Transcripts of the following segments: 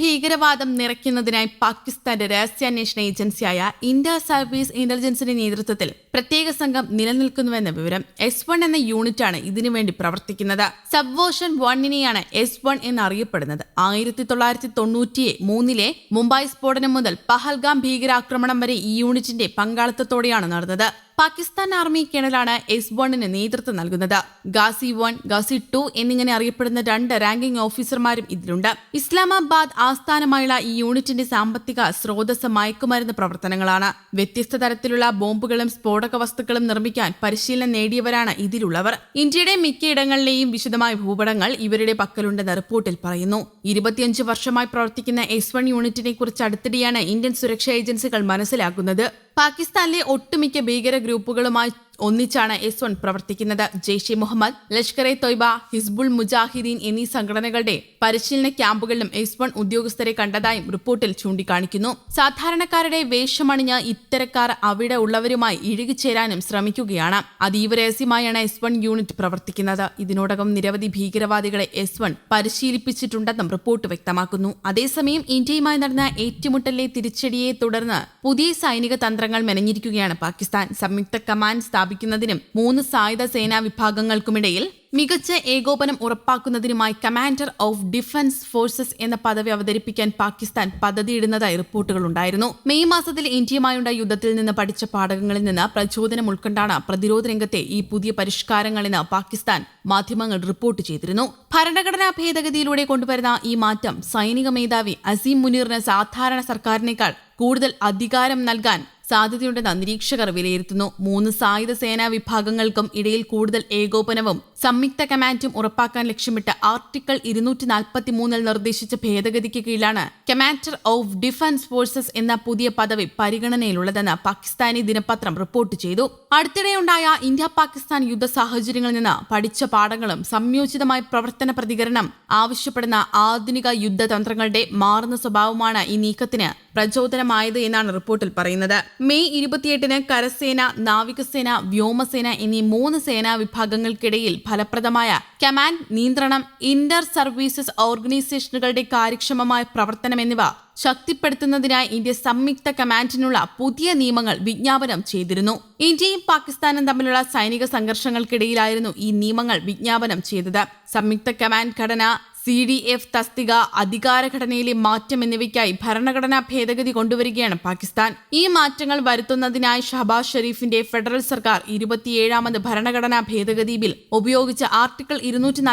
ഭീകരവാദം നിറയ്ക്കുന്നതിനായി പാകിസ്ഥാന്റെ രഹസ്യാന്വേഷണ ഏജൻസിയായ ഇന്ത്യ സർവീസ് ഇന്റലിജൻസിന്റെ നേതൃത്വത്തിൽ പ്രത്യേക സംഘം നിലനിൽക്കുന്നുവെന്ന വിവരം എസ് വൺ എന്ന യൂണിറ്റാണ് ഇതിനുവേണ്ടി പ്രവർത്തിക്കുന്നത്. സബ്വോഷൻ വണ്ണിനെയാണ് എസ് വൺ എന്നറിയപ്പെടുന്നത്. ആയിരത്തി തൊള്ളായിരത്തി തൊണ്ണൂറ്റി മൂന്നിലെ മുംബൈ സ്ഫോടനം മുതൽ പഹൽഗാം ഭീകരാക്രമണം വരെ ഈ യൂണിറ്റിന്റെ പങ്കാളിത്തത്തോടെയാണ് നടന്നത്. പാകിസ്ഥാൻ ആർമി കേണലാണ് എസ് വണ്ണിന് നേതൃത്വം നൽകുന്നത്. ഗാസി വൺ ഗാസി ടു എന്നിങ്ങനെ അറിയപ്പെടുന്ന രണ്ട് റാങ്കിംഗ് ഓഫീസർമാരും ഇതിലുണ്ട്. ഇസ്ലാമാബാദ് ആസ്ഥാനമായുള്ള ഈ യൂണിറ്റിന്റെ സാമ്പത്തിക സ്രോതസ് മയക്കുമരുന്ന് പ്രവർത്തനങ്ങളാണ്. വ്യത്യസ്ത തരത്തിലുള്ള ബോംബുകളും സ്ഫോടക വസ്തുക്കളും നിർമ്മിക്കാൻ പരിശീലനം നേടിയവരാണ് ഇതിലുള്ളവർ. ഇന്ത്യയുടെ മിക്കയിടങ്ങളിലെയും വിശദമായ ഭൂപടങ്ങൾ ഇവരുടെ പക്കലുണ്ടെന്ന് റിപ്പോർട്ടിൽ പറയുന്നു. ഇരുപത്തിയഞ്ച് വർഷമായി പ്രവർത്തിക്കുന്ന എസ് വൺ യൂണിറ്റിനെ കുറിച്ച് അടുത്തിടെയാണ് ഇന്ത്യൻ സുരക്ഷാ ഏജൻസികൾ മനസ്സിലാക്കുന്നത്. പാകിസ്ഥാനിലെ ഒട്ടുമിക്ക ഭീകര ഗ്രൂപ്പുകളുമായി ഒന്നിച്ചാണ് എസ് വൺ പ്രവർത്തിക്കുന്നത്. ജെയ്ഷെ മുഹമ്മദ് ലഷ്കർ എ തൊയ്ബ ഹിസ്ബുൾ മുജാഹിദീൻ എന്നീ സംഘടനകളുടെ പരിശീലന ക്യാമ്പുകളിലും എസ് വൺ ഉദ്യോഗസ്ഥരെ കണ്ടതായും റിപ്പോർട്ടിൽ ചൂണ്ടിക്കാണിക്കുന്നു. സാധാരണക്കാരുടെ വേഷമണിഞ്ഞ് ഇത്തരക്കാർ അവിടെ ഉള്ളവരുമായി ഇഴുകിച്ചേരാനും ശ്രമിക്കുകയാണ്. അതീവ രഹസ്യമായാണ് എസ് വൺ യൂണിറ്റ് പ്രവർത്തിക്കുന്നത്. ഇതിനോടകം നിരവധി ഭീകരവാദികളെ എസ് വൺ പരിശീലിപ്പിച്ചിട്ടുണ്ടെന്നും റിപ്പോർട്ട് വ്യക്തമാക്കുന്നു. അതേസമയം ഇന്ത്യയുമായി നടന്ന ഏറ്റുമുട്ടലിലെ തിരിച്ചടിയെ തുടർന്ന് പുതിയ സൈനിക തന്ത്രങ്ങൾ മെനഞ്ഞിരിക്കുകയാണ് പാകിസ്ഥാൻ. സംയുക്ത കമാൻഡ് സ്ഥാപിക്കുന്നതിനും മൂന്ന് സായുധ സേനാ വിഭാഗങ്ങൾക്കുമിടയിൽ മികച്ച ഏകോപനം ഉറപ്പാക്കുന്നതിനുമായി കമാൻഡർ ഓഫ് ഡിഫൻസ് ഫോഴ്സസ് എന്ന പദവി അവതരിപ്പിക്കാൻ പാകിസ്ഥാൻ പദ്ധതിയിടുന്നതായി റിപ്പോർട്ടുകളുണ്ടായിരുന്നു മെയ് മാസത്തിൽ ഇന്ത്യയുമായുണ്ടായ യുദ്ധത്തിൽ നിന്ന് പഠിച്ച പാഠകങ്ങളിൽ നിന്ന് പ്രചോദനം ഉൾക്കൊണ്ടാണ് പ്രതിരോധ രംഗത്തെ ഈ പുതിയ പരിഷ്കാരങ്ങളെന്ന് പാകിസ്ഥാൻ മാധ്യമങ്ങൾ റിപ്പോർട്ട് ചെയ്തിരുന്നു. ഭരണഘടനാ ഭേദഗതിയിലൂടെ കൊണ്ടുവരുന്ന ഈ മാറ്റം സൈനിക മേധാവി അസീം മുനീറിന് സാധാരണ സർക്കാരിനേക്കാൾ കൂടുതൽ അധികാരം നൽകാൻ സാധ്യതയുണ്ടെന്ന് നിരീക്ഷകർ വിലയിരുത്തുന്നു. മൂന്ന് സായുധ സേനാ വിഭാഗങ്ങൾക്കും ഇടയിൽ കൂടുതൽ ഏകോപനവും സംയുക്ത കമാൻഡും ഉറപ്പാക്കാൻ ലക്ഷ്യമിട്ട് ആർട്ടിക്കിൾ ഇരുന്നൂറ്റി നാൽപ്പത്തി മൂന്നിൽ നിർദ്ദേശിച്ച ഭേദഗതിക്ക് കീഴിലാണ് കമാൻഡർ ഓഫ് ഡിഫൻസ് ഫോഴ്സസ് എന്ന പുതിയ പദവി പരിഗണനയിലുള്ളതെന്ന് പാകിസ്ഥാനി ദിനപത്രം റിപ്പോർട്ട് ചെയ്തു. അടുത്തിടെയുണ്ടായ ഇന്ത്യ പാകിസ്ഥാൻ യുദ്ധ സാഹചര്യങ്ങളിൽ നിന്ന് പഠിച്ച പാഠങ്ങളും സംയോജിതമായ പ്രവർത്തന പ്രതികരണം ആവശ്യപ്പെടുന്ന ആധുനിക യുദ്ധതന്ത്രങ്ങളുടെ മാറുന്ന സ്വഭാവമാണ് ഈ നീക്കത്തിന് പ്രചോദനമായത് എന്നാണ് റിപ്പോർട്ടിൽ പറയുന്നത്. മെയ് ഇരുപത്തിയെട്ടിന് കരസേന നാവികസേന വ്യോമസേന എന്നീ മൂന്ന് സേനാ വിഭാഗങ്ങൾക്കിടയിൽ ഫലപ്രദമായ കമാൻഡ് നിയന്ത്രണം ഇന്റർ സർവീസസ് ഓർഗനൈസേഷനുകളുടെ കാര്യക്ഷമമായ പ്രവർത്തനം എന്നിവ ശക്തിപ്പെടുത്തുന്നതിനായി ഇന്ത്യ സംയുക്ത കമാൻഡിനുള്ള പുതിയ നിയമങ്ങൾ വിജ്ഞാപനം ചെയ്തിരുന്നു. ഇന്ത്യയും പാകിസ്ഥാനും തമ്മിലുള്ള സൈനിക സംഘർഷങ്ങൾക്കിടയിലായിരുന്നു ഈ നിയമങ്ങൾ വിജ്ഞാപനം ചെയ്തത്. സംയുക്ത കമാൻഡ് ഘടന സി ഡി എഫ് തസ്തിക അധികാരഘടനയിലെ മാറ്റം എന്നിവയ്ക്കായി ഭരണഘടനാ ഭേദഗതി കൊണ്ടുവരികയാണ് പാകിസ്ഥാൻ. ഈ മാറ്റങ്ങൾ വരുത്തുന്നതിനായി ഷഹബാസ് ഷെരീഫിന്റെ ഫെഡറൽ സർക്കാർ ഇരുപത്തിയേഴാമത് ഭരണഘടനാ ഭേദഗതി ബിൽ ഉപയോഗിച്ച് ആർട്ടിക്കിൾ ഇരുന്നൂറ്റി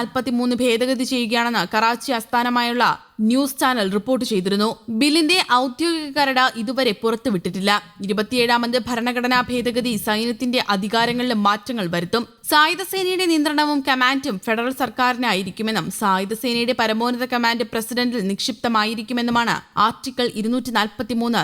ഭേദഗതി ചെയ്യുകയാണെന്ന് കറാച്ചി ആസ്ഥാനമായുള്ള ന്യൂസ് ചാനൽ റിപ്പോർട്ട് ചെയ്തിരുന്നു. ബില്ലിന്റെ ഔദ്യോഗിക കരട് ഇതുവരെ പുറത്തുവിട്ടിട്ടില്ല. ഇരുപത്തിയേഴാമത് ഭരണഘടനാ ഭേദഗതി സൈന്യത്തിന്റെ അധികാരങ്ങളിലും മാറ്റങ്ങൾ വരുത്തും. സായുധ സേനയുടെ നിയന്ത്രണവും കമാൻഡും ഫെഡറൽ സർക്കാരിനായിരിക്കുമെന്നും സായുധ സേനയുടെ പരമോന്നത കമാൻഡ് പ്രസിഡന്റിൽ നിക്ഷിപ്തമായിരിക്കുമെന്നുമാണ് ആർട്ടിക്കിൾ ഇരുന്നൂറ്റി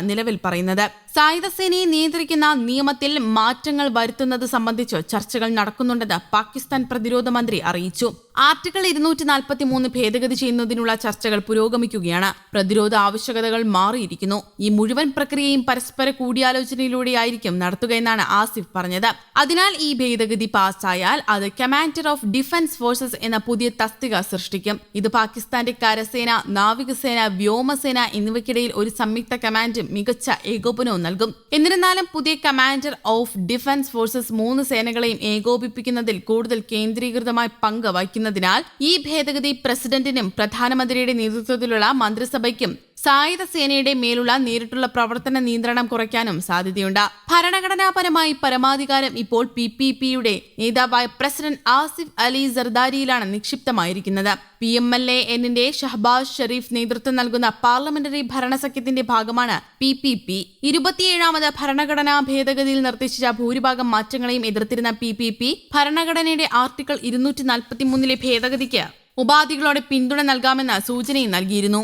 നിലവിൽ പറയുന്നത്. സായുധ സേനയെ നിയന്ത്രിക്കുന്ന നിയമത്തിൽ മാറ്റങ്ങൾ വരുത്തുന്നത് സംബന്ധിച്ച് ചർച്ചകൾ നടക്കുന്നുണ്ടെന്ന് പാകിസ്ഥാൻ പ്രതിരോധ മന്ത്രി അറിയിച്ചു. ആർട്ടിക്കിൾ ഇരുന്നൂറ്റി നാൽപ്പത്തി മൂന്ന് ഭേദഗതി ചെയ്യുന്നതിനുള്ള ചർച്ചകൾ പുരോഗമിക്കുകയാണ്. പ്രതിരോധ ആവശ്യകതകൾ മാറിയിരിക്കുന്നു. ഈ മുഴുവൻ പ്രക്രിയയും പരസ്പര കൂടിയാലോചനയിലൂടെയായിരിക്കും നടത്തുകയെന്നാണ് ആസിഫ് പറഞ്ഞത്. അതിനാൽ ഈ ഭേദഗതി പാസ്സായാൽ അത് കമാൻഡർ ഓഫ് ഡിഫൻസ് ഫോഴ്സസ് എന്ന പുതിയ തസ്തിക സൃഷ്ടിക്കും. ഇത് പാകിസ്ഥാന്റെ കരസേന നാവികസേന വ്യോമസേന എന്നിവയ്ക്കിടയിൽ ഒരു സംയുക്ത കമാൻഡ് മികച്ച ഏകോപനവും നൽകും. എന്നിരുന്നാലും പുതിയ കമാൻഡർ ഓഫ് ഡിഫൻസ് ഫോഴ്സസ് മൂന്ന് സേനകളെയും ഏകോപിപ്പിക്കുന്നതിൽ കൂടുതൽ കേന്ദ്രീകൃതമായി പങ്ക് വഹിക്കുന്നതിനാൽ ഈ ഭേദഗതി പ്രസിഡന്റിനും പ്രധാനമന്ത്രിയുടെ നേതൃത്വത്തിലുള്ള മന്ത്രിസഭയ്ക്കും സായുധ സേനയുടെ മേലുള്ള നേരിട്ടുള്ള പ്രവർത്തന നിയന്ത്രണം കുറയ്ക്കാനും സാധ്യതയുണ്ട്. ഭരണഘടനാപരമായി പരമാധികാരം ഇപ്പോൾ പി പി പിയുടെ നേതാവായ പ്രസിഡന്റ് ആസിഫ് അലി സർദാരിയിലാണ് നിക്ഷിപ്തമായിരിക്കുന്നത്. പി എം എൽ എ എന്നിന്റെ ഷഹബാസ് ഷെരീഫ് നേതൃത്വം നൽകുന്ന പാർലമെന്ററി ഭരണസഖ്യത്തിന്റെ ഭാഗമാണ് പി പി പി ഇരുപത്തിയേഴാമത് ഭരണഘടനാ ഭേദഗതിയിൽ നിർദ്ദേശിച്ച ഭൂരിഭാഗം മാറ്റങ്ങളെയും എതിർത്തിരുന്ന പി പി പി ഭരണഘടനയുടെ ആർട്ടിക്കിൾ ഇരുന്നൂറ്റി നാൽപ്പത്തിമൂന്നിലെ ഭേദഗതിക്ക് ഉപാധികളോടെ പിന്തുണ നൽകാമെന്ന സൂചനയും നൽകിയിരുന്നു.